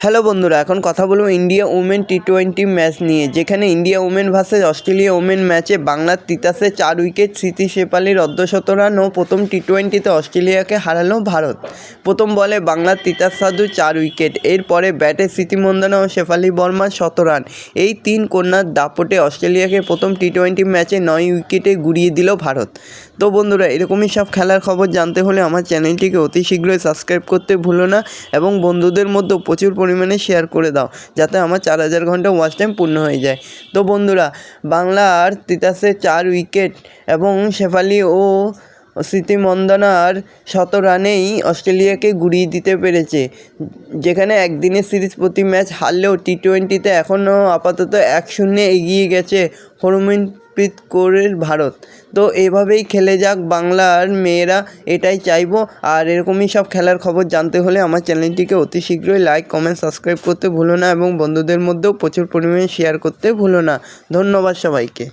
Hello বন্ধুরা, এখন কথা বলব India women T twenty match নিয়ে, যেখানে India women versus Australia women ম্যাচে বাংলার তিতাসে চার উইকেট, স্মৃতি শেফালির অর্ধশত রান ও প্রথম টি টোয়েন্টিতে অস্ট্রেলিয়াকে হারালো ভারত। প্রথম বলে বাংলার তিতাস সাধু চার উইকেট, এরপরে ব্যাটে স্মৃতি মন্দনা ও শেফালি বর্মা শত রান এই তিন কন্যার দাপটে অস্ট্রেলিয়াকে প্রথম টি টোয়েন্টি ম্যাচে নয় উইকেটে গুড়িয়ে দিল ভারত। তো বন্ধুরা, এরকমই সব খেলার খবর জানতে হলে আমার চ্যানেলটিকে অতি শীঘ্রই সাবস্ক্রাইব করতে ভুলো না এবং বন্ধুদের মধ্যে প্রচুর পরিমাণে শেয়ার করে দাও, যাতে আমার চার হাজার ঘণ্টা ওয়াচ টাইম পূর্ণ হয়ে যায়। তো বন্ধুরা, বাংলার তিতাসে চার উইকেট এবং শেফালি ও স্মৃতি মন্দনার শত রানেই অস্ট্রেলিয়াকে গুড়িয়ে দিতে পেরেছে, যেখানে একদিনের সিরিজ প্রতি ম্যাচ হারলেও টি টোয়েন্টিতে এখনও আপাতত এক শূন্যে এগিয়ে গেছে হরমনপ্রীত করে ভারত। তো এভাবেই খেলে যাক বাংলার মেয়েরা, এটাই চাইব। আর এরকমই সব খেলার খবর জানতে হলে আমার চ্যানেলটিকে অতি শীঘ্রই লাইক, কমেন্ট, সাবস্ক্রাইব করতে ভুলো না এবং বন্ধুদের মধ্যেও প্রচুর পরিমাণে শেয়ার করতে ভুলো না। ধন্যবাদ সবাইকে।